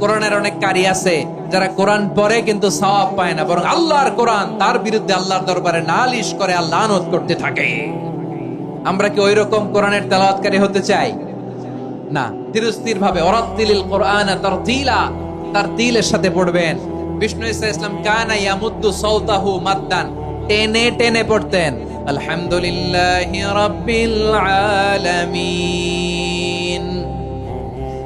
কোরআনের অনেক কারি আছে, যারা কোরআন পড়ে কিন্তু সওয়াব পায় না। বরং আল্লাহর কোরআন, তার বিরুদ্ধে আল্লাহর দরবারে নালিশ করে আল্লাহ লানত করতে থাকে। আমরা কি ওই রকম কোরআনের তেলাওয়াতকারী হতে চাই? না। ধীরস্থির ভাবে তার সাথে পড়বেন। বিষ্ণু ইসা ইসলাম সাউতাহু মাদ্দান, টেনে টেনে পড়তেন। আলহামদুলিল্লাহি রাব্বিল আলামিন।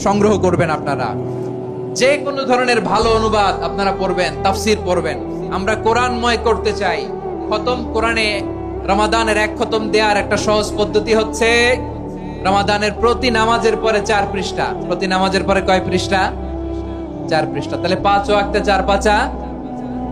সংগ্রহ করবেন আপনারা। যে কোনো ধরনের ভালো অনুবাদ আপনারা পড়বেন, তাফসির পড়বেন। আমরা কোরআনময় করতে চাই। খতম কোরআনে রমাদানের এক খতম দেওয়ার একটা সহজ পদ্ধতি হচ্ছে রমাদানের প্রতি নামাজের পরে চার পৃষ্ঠা। প্রতি নামাজের পরে কয় পৃষ্ঠা? চার পৃষ্ঠা। তাহলে পাঁচ ও একটা চার পাঁচা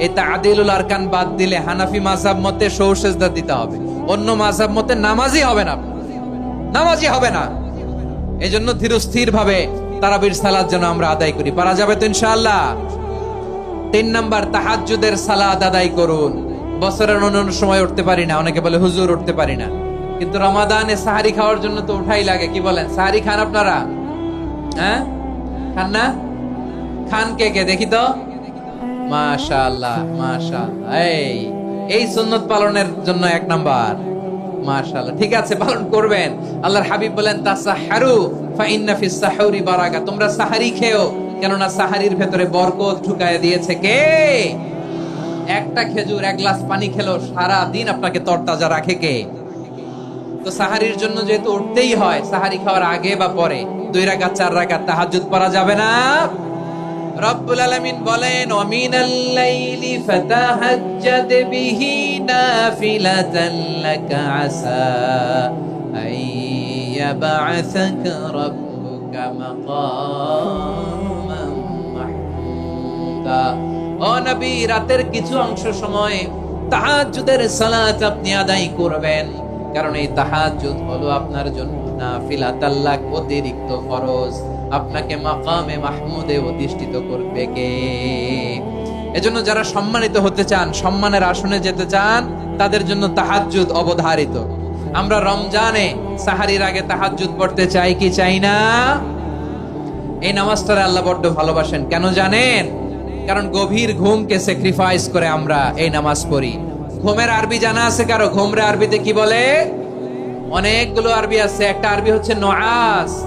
এই তাদিলুল আরকান বাদ দিলে হানাফি মাযহাব মতে সৌ সেজদা দিতে হবে। অন্য মাযহাব মতে নামাজই হবে না। নামাজই হবে না। এই জন্য ধীরস্থির ভাবে তারাবির সালাদ যেন আমরা আদায় করি। পারা যাবে তো ইনশাআল্লাহ। তিন নাম্বার, তাহাজ্জুদের সালাদ আদায় করুন। বছরের অন্যান্য সময় উঠতে পারি না। অনেকে বলে, হুজুর, উঠতে পারি না। কিন্তু রমাদানে সাহারি খাওয়ার জন্য তো উঠাই লাগে। কি বলেন? সাহারি খান আপনারা? হ্যাঁ? খান না? খান কে কে? দেখি তো। মাশাআল্লাহ মাশাআল্লাহ। এই এই সুন্নত পালনের জন্য এক নাম্বার। মাশাআল্লাহ, ঠিক আছে, পালন করবেন। আল্লাহর হাবিব বলেন, তাসাহারু ফা ইন্না ফিস সাহুরি বারাকা। তোমরা সাহারি খেও, কেননা সাহারির ভেতরে বরকত ঢুকায় দিয়েছে কে? একটা খেজুর, এক গ্লাস পানি খেলো সারা দিন আপনাকে তরতাজা রাখে কে? তো সাহারির জন্য যেহেতু উঠতেই হয়, সাহারি খাওয়ার আগে বা পরে, দুই রাকাত, চার রাকাত তাহাজ্জুদ পড়া যাবে না। রব্বুল আলামিন বলেন লাইলি ফাতাহাজ্জাদ বিহি নাফিলাতান আসা রাব্বুকা মাকামান মাহমুদা. ও নবী, রাতের কিছু অংশ সময় তাহাজ্জুদের সালাত আপনি আদায় করবেন, কারণ এই তাহাজ্জুদ হলো আপনার জন্য নাফিলাত আল্লাহ অতিরিক্ত ফরজ। আপনাকে মাকামে মাহমুদে অধিষ্ঠিত করবে কে? এজন্য যারা সম্মানিত হতে চান, সম্মানের আসনে যেতে চান, তাদের জন্য তাহাজ্জুদ অবধারিত। আমরা রমজানে সাহারির আগে তাহাজ্জুদ পড়তে চাই কি চাই না? এই নামাজটারে আল্লাহ বড্ড ভালোবাসেন। কেন জানেন? কারণ গভীর ঘুমকে স্যাক্রিফাইস করে আমরা এই নামাজ পড়ি। ঘুমের আরবি জানা আছে কারও? ঘুমরে আরবিতে কি বলে? অনেকগুলো আরবি আছে। একটা আরবি হচ্ছে নোয়াস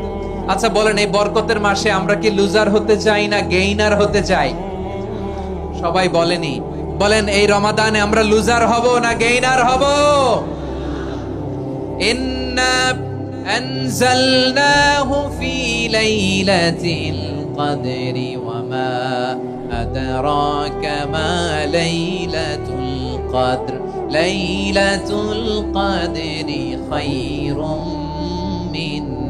আচ্ছা বলেন এই বরকতের মাসে আমরা কি লুজার হতে চাই না গেইনার হতে চাই সবাই বলেনি বলেন এই রমাদানে আমরা লুজার হব না গেইনার হব إنا أنزلناه في ليلة القدر وما أدراك ما ليلة القدر ليلة القدر خير من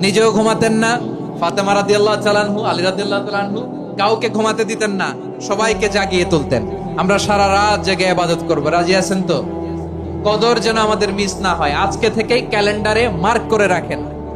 নিজেও ঘুমাতেন না। কাউকে ঘুমাতে দিতেন না। সবাইকে জাগিয়ে তুলতেন। আমরা সারা রাত জেগে ইবাদত করব। রাজি আছেন তো? কদর যেন আমাদের মিস না হয়। আজকে থেকেই ক্যালেন্ডারে মার্ক করে রাখেন।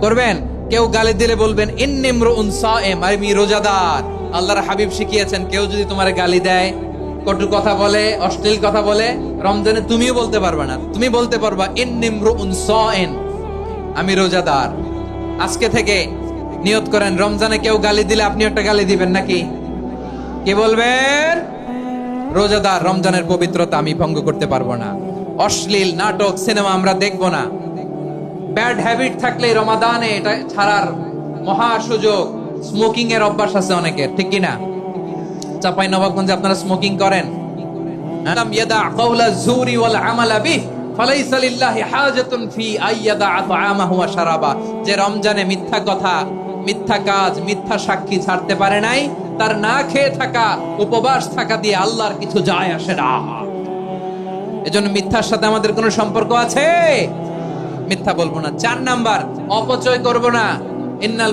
করবেন? কেউ গালি দিলে বলবেন আমি রোজাদার। আল্লাহর হাবিব শিখিয়েছেন, কেউ যদি তোমার গালি দেয়, কটু কথা বলে, অশ্লীল কথা বলে, রমজানে তুমিও বলতে পারবে না। তুমি বলতে পারবা আমি রোজাদার। আজকে থেকে নিয়ত করেন, রমজানে কেউ গালি দিলে আপনি একটা গালি দিবেন নাকি? কি বলবেন? রোজাদার, রমজানের পবিত্রতা আমি ভঙ্গ করতে পারব না। অশ্লীল নাটক, সিনেমা আমরা দেখব না। ব্যাড হ্যাবিট থাকলে রমাদানে এটা ছাড়ার মহা সুযোগ। স্মোকিং এর অভ্যাস আছে অনেকের, ঠিক কিনা চাপাই নবাবগঞ্জে আপনারা স্মোকিং করেন। যে রমজানে মিথ্যা কথা, মিথ্যা কাজ, মিথ্যা সাক্ষী ছাড়তে পারে নাই, তার না খেয়ে থাকা, উপবাস থাকা দিয়ে আল্লাহর কিছু যায় আসে না। এজন্য মিথ্যার সাথে আমাদের কোনো সম্পর্ক আছে? মিথ্যা বলব না। চার নাম্বার, অপচয় করব না। ইন্নাল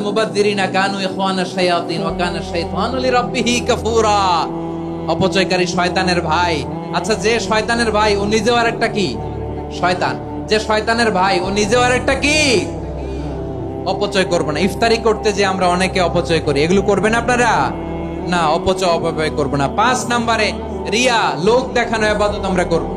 কানু শায়াতিন ওয়া শাইতানু কাফুরা। অপচয়কারী শয়তানের ভাই। আচ্ছা যে শয়তানের ভাই, ও নিজেও আরেকটা কি? শয়তান। যে শয়তানের ভাই, ও নিজেও আরেকটা কি? অপচয় করব না। ইফতারি করতে যে আমরা অনেকে অপচয় করি, এগুলো করবেন আপনারা? না, অপচয় অপব্যয় করব না। পাঁচ নাম্বারে, রিয়া, লোক দেখানো আবাদত আমরা করব।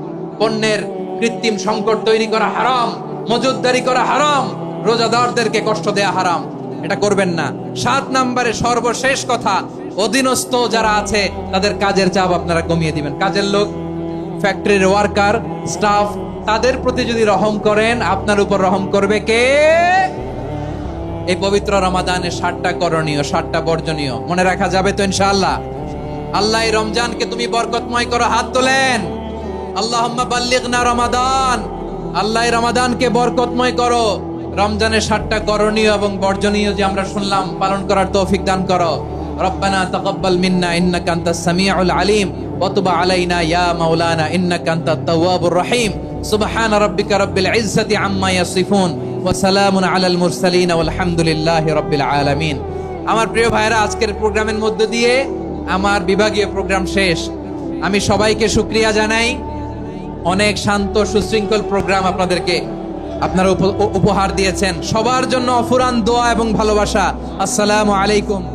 পণ্যের কৃত্রিম সংকট তৈরি করা হারাম মজুদদারি করা হারাম, রোজাদারদেরকে কষ্ট দেয়া হারাম। এটা করবেন না। সাত নম্বরে সর্বশেষ কথা, অধীনস্থ যারা আছে, তাদের কাজের চাপ আপনারা কমিয়ে দিবেন। কাজের লোক, ফ্যাক্টরির ওয়ার্কার, স্টাফ, তাদের প্রতি যদি রহম করেন, আপনার উপর রহম করবে কে? এই পবিত্র রমাদানের ষাটটা করণীয় ষাটটা বর্জনীয়। মনে রাখা যাবে তো ইনশাআল্লাহ। আল্লাহ রমজানকে তুমি বরকতময় করো হাত তোলেন। আল্লাহ বাল্লিগনা রমাদান। আল্লাহ রমাদানকে বরকতময় করো। রমজানের ষাটটা করণীয় এবং বর্জনীয় যে আমরা শুনলাম, পালন করার তৌফিক দান করো। মিন্না, ইন্নাকা আনতাস সামিউল আলিম। ওয়া তুব আলাইনা ইয়া মাওলানা, ইন্নাকা আনতাত তাওয়াবুর রহিম। সুবহান রাব্বিকা রাব্বিল ইজ্জাতি আম্মা ইয়াসিফুন। ওয়া সালামুন আলাল মুরসালিন ওয়াল হামদুলিল্লাহি রাব্বিল আলামিন। আমার প্রিয় ভাইরা আজকের প্রোগ্রামের মধ্য দিয়ে আমার বিভাগীয় প্রোগ্রাম শেষ। আমি সবাইকে শুক্রিয়া জানাই। অনেক শান্ত, সুশৃঙ্খল প্রোগ্রাম আপনাদেরকে আপনারা উপ- উপহার দিয়েছেন। সবার জন্য অফুরান দোয়া এবং ভালোবাসা। আসসালামু আলাইকুম।